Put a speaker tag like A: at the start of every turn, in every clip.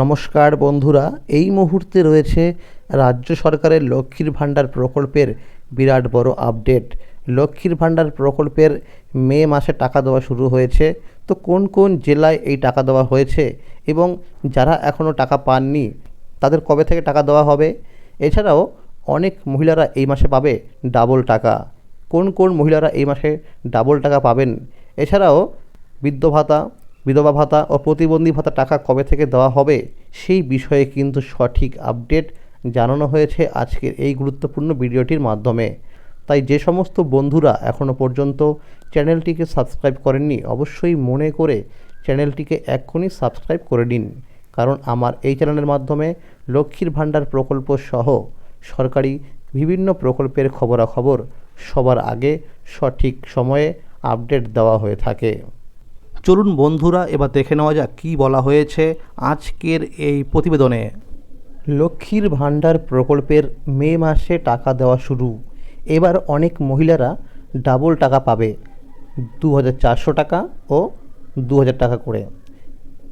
A: নমস্কার বন্ধুরা, এই মুহূর্তে রয়েছে রাজ্য সরকারের লক্ষ্মীর ভাণ্ডার প্রকল্পের বিরাট বড় আপডেট। লক্ষ্মীর ভাণ্ডার প্রকল্পের মে মাসে টাকা দেওয়া শুরু হয়েছে। তো কোন কোন জেলায় এই টাকা দেওয়া হয়েছে এবং যারা এখনও টাকা পাননি, তাদের কবে থেকে টাকা দেওয়া হবে? এছাড়াও অনেক মহিলারা এই মাসে পাবে ডাবল টাকা। কোন কোন মহিলারা এই মাসে ডাবল টাকা পাবেন? এছাড়াও বৃদ্ধ ভাতা বিধবা ভাতা ও প্রতিবন্ধী ভাতা টাকা কবে থেকে দেওয়া হবে সেই বিষয়ে কিন্তু সঠিক আপডেট জানানো হয়েছে আজকের এই গুরুত্বপূর্ণ ভিডিওটির মাধ্যমে। তাই যে সমস্ত বন্ধুরা এখনও পর্যন্ত চ্যানেলটিকে সাবস্ক্রাইব করেননি, অবশ্যই মনে করে চ্যানেলটিকে এক্ষুনি সাবস্ক্রাইব করে নিন। কারণ আমার এই চ্যানেলের মাধ্যমে লক্ষ্মীর ভাণ্ডার প্রকল্প সহ সরকারি বিভিন্ন প্রকল্পের খবরাখবর সবার আগে সঠিক সময়ে আপডেট দেওয়া হয়ে থাকে। চলুন বন্ধুরা, এবার দেখে নেওয়া যাক কী বলা হয়েছে আজকের এই প্রতিবেদনে। লক্ষ্মীর ভাণ্ডার প্রকল্পের মে মাসে টাকা দেওয়া শুরু। এবার অনেক মহিলারা ডাবল টাকা পাবে দু হাজার চারশো টাকা ও দু হাজার টাকা করে।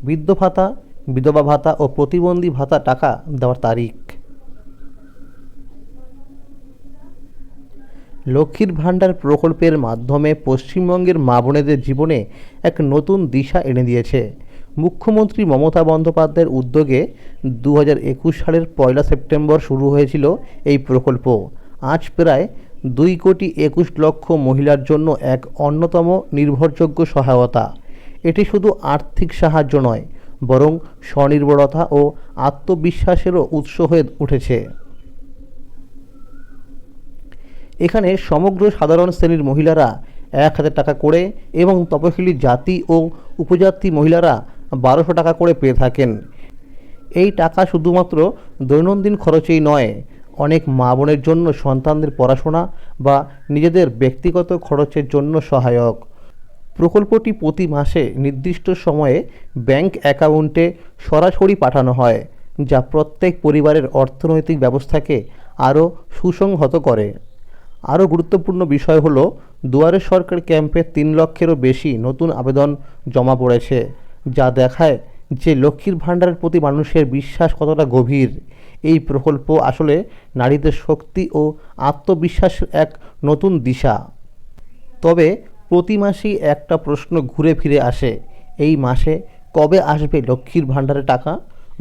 A: বৃদ্ধ ভাতা, বিধবা ভাতা ও প্রতিবন্ধী ভাতা টাকা দেওয়ার তারিখ। লক্ষ্মীর ভাণ্ডার প্রকল্পের মাধ্যমে পশ্চিমবঙ্গের মা বোনেদের জীবনে এক নতুন দিশা এনে দিয়েছে। মুখ্যমন্ত্রী মমতা বন্দ্যোপাধ্যায়ের উদ্যোগে দু হাজার একুশ সালের পয়লা সেপ্টেম্বর শুরু হয়েছিল এই প্রকল্প। আজ প্রায় দুই কোটি একুশ লক্ষ মহিলার জন্য এক অন্যতম নির্ভরযোগ্য সহায়তা। এটি শুধু আর্থিক সাহায্য নয়, বরং স্বনির্ভরতা ও আত্মবিশ্বাসেরও উৎস হয়ে উঠেছে। এখানে সমগ্র সাধারণ শ্রেণির মহিলারা এক হাজার টাকা করে এবং তপশিলি জাতি ও উপজাতি মহিলারা বারোশো টাকা করে পেয়ে থাকেন। এই টাকা শুধুমাত্র দৈনন্দিন খরচেই নয়, অনেক মা বোনের জন্য সন্তানদের পড়াশোনা বা নিজেদের ব্যক্তিগত খরচের জন্য সহায়ক। প্রকল্পটি প্রতি মাসে নির্দিষ্ট সময়ে ব্যাংক অ্যাকাউন্টে সরাসরি পাঠানো হয়, যা প্রত্যেক পরিবারের অর্থনৈতিক ব্যবস্থাকে আরও সুসংহত করে। আরও গুরুত্বপূর্ণ বিষয় হলো, দুয়ারে সরকার ক্যাম্পে তিন লক্ষেরও বেশি নতুন আবেদন জমা পড়েছে, যা দেখায় যে লক্ষ্মীর ভাণ্ডারের প্রতি মানুষের বিশ্বাস কতটা গভীর। এই প্রকল্প আসলে নারীদের শক্তি ও আত্মবিশ্বাসের এক নতুন দিশা। তবে প্রতি মাসেই একটা প্রশ্ন ঘুরে ফিরে আসে, এই মাসে কবে আসবে লক্ষ্মীর ভাণ্ডারের টাকা?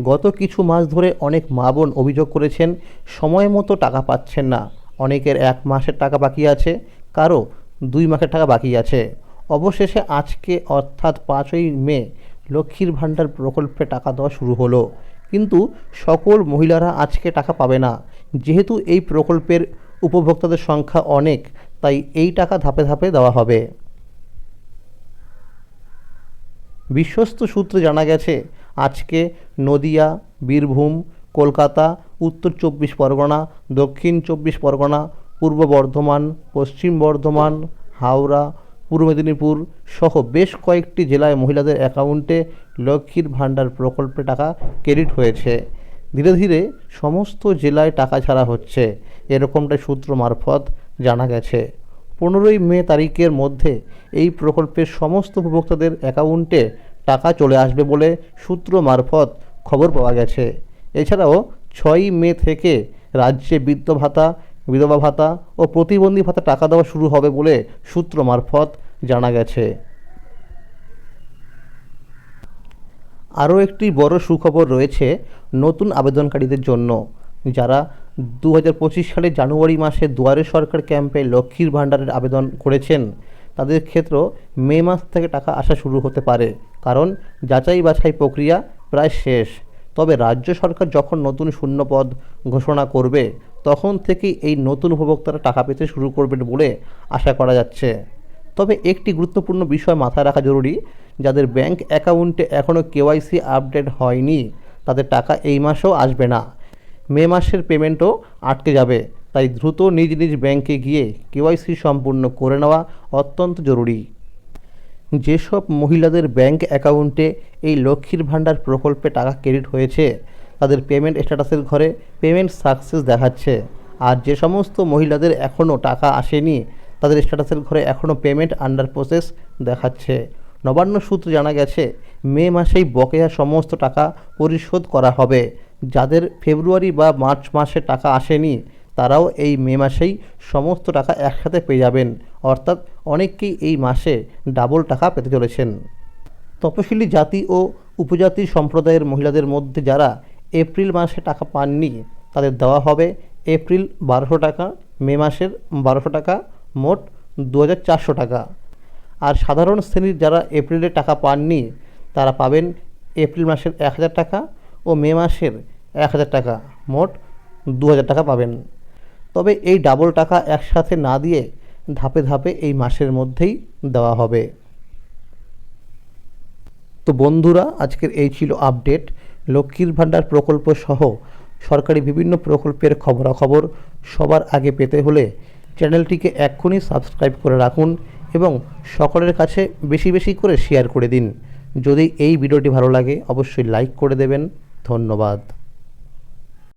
A: গত কিছু মাস ধরে অনেক মা বোন অভিযোগ করেছেন, সময় মতো টাকা পাচ্ছেন না। অনেকের এক মাসের টাকা বাকি আছে, কারও দুই মাসের টাকা বাকি আছে। অবশেষে আজকে, অর্থাৎ পাঁচই মে, লক্ষ্মীর ভাণ্ডার প্রকল্পে টাকা দেওয়া শুরু হলো। কিন্তু সকল মহিলারা আজকে টাকা পাবে না। যেহেতু এই প্রকল্পের উপভোক্তাদের সংখ্যা অনেক, তাই এই টাকা ধাপে ধাপে দেওয়া হবে। বিশ্বস্ত সূত্রে জানা গেছে, আজকে নদিয়া, বীরভূম কলকাতা, উত্তর চব্বিশ পরগনা, দক্ষিণ চব্বিশ পরগনা, পূর্ব বর্ধমান, পশ্চিম বর্ধমান, হাওড়া, পূর্ব মেদিনীপুর সহ বেশ কয়েকটি জেলায় মহিলাদের অ্যাকাউন্টে লক্ষ্মীর ভাণ্ডার প্রকল্পে টাকা ক্রেডিট হয়েছে। ধীরে ধীরে সমস্ত জেলায় টাকা ছাড়া হচ্ছে। এরকমটা সূত্র মারফত জানা গেছে। পনেরোই মে তারিখের মধ্যে এই প্রকল্পের সমস্ত উপভোক্তাদের অ্যাকাউন্টে টাকা চলে আসবে বলে সূত্র মারফত খবর পাওয়া গেছে। এছাড়াও ছয়ই মে থেকে রাজ্যে বৃদ্ধ ভাতা, বিধবা ভাতা ও প্রতিবন্ধী ভাতা টাকা দেওয়া শুরু হবে বলে সূত্র মারফত জানা গেছে। আরও একটি বড় সুখবর রয়েছে নতুন আবেদনকারীদের জন্য। যারা দু হাজার সালের জানুয়ারি মাসে দুয়ারে সরকার ক্যাম্পে লক্ষ্মীর ভাণ্ডারের আবেদন করেছেন, তাদের ক্ষেত্রেও মে মাস থেকে টাকা আসা শুরু হতে পারে। কারণ যাচাই বাছাই প্রক্রিয়া প্রায় শেষ। তবে রাজ্য সরকার যখন নতুন শূন্যপদ ঘোষণা করবে, তখন থেকেই এই নতুন উপভোক্তারা টাকা পেতে শুরু করবেন বলে আশা করা যাচ্ছে। তবে একটি গুরুত্বপূর্ণ বিষয় মাথায় রাখা জরুরি, যাদের ব্যাংক অ্যাকাউন্টে এখনও কেওয়াইসি আপডেট হয়নি, তাদের টাকা এই মাসেও আসবে না। মে মাসের পেমেন্টও আটকে যাবে, তাই দ্রুত নিজ নিজ ব্যাংকে গিয়ে কেওয়াইসি সম্পূর্ণ করে নেওয়া অত্যন্ত জরুরি। যেসব মহিলাদের ব্যাংক অ্যাকাউন্টে এই লক্ষ্মীর ভাণ্ডার প্রকল্পে টাকা ক্রেডিট হয়েছে, তাদের পেমেন্ট স্ট্যাটাসের ঘরে পেমেন্ট সাকসেস দেখাচ্ছে। আর যে সমস্ত মহিলাদের এখনও টাকা আসেনি, তাদের স্ট্যাটাসের ঘরে এখনও পেমেন্ট আন্ডার প্রসেস দেখাচ্ছে। নবান্ন সূত্রে জানা গেছে, মে মাসেই বকেয়া সমস্ত টাকা পরিশোধ করা হবে। যাদের ফেব্রুয়ারি বা মার্চ মাসে টাকা আসেনি তারাও এই মে মাসেই সমস্ত টাকা একসাথে পেয়ে যাবেন। অর্থাৎ অনেকেই এই মাসে ডাবল টাকা পেতে চলেছেন। তপশিলি জাতি ও উপজাতি সম্প্রদায়ের মহিলাদের মধ্যে যারা এপ্রিল মাসে টাকা পাননি, তাদের দেওয়া হবে এপ্রিল বারোশো টাকা, মে মাসের বারোশো টাকা, মোট দু হাজার চারশো টাকা। আর সাধারণ শ্রেণির যারা এপ্রিলে টাকা পাননি, তারা পাবেন এপ্রিল মাসের এক হাজার টাকা ও মে মাসের এক হাজার টাকা, মোট দু হাজার টাকা পাবেন। তবে এই ডাবল টাকা একসাথে না দিয়ে ধাপে ধাপে এই মাসের মধ্যেই দেওয়া হবে। তো বন্ধুরা, আজকের এই ছিল আপডেট লক্ষ্মীর ভাণ্ডার প্রকল্প সহ সরকারি বিভিন্ন প্রকল্পের খবরাখবর সবার আগে পেতে হলে চ্যানেলটিকে এক্ষুনি সাবস্ক্রাইব করে রাখুন এবং সকলের কাছে বেশি বেশি করে শেয়ার করে দিন। যদি এই ভিডিওটি ভালো লাগে, অবশ্যই লাইক করে দেবেন। ধন্যবাদ।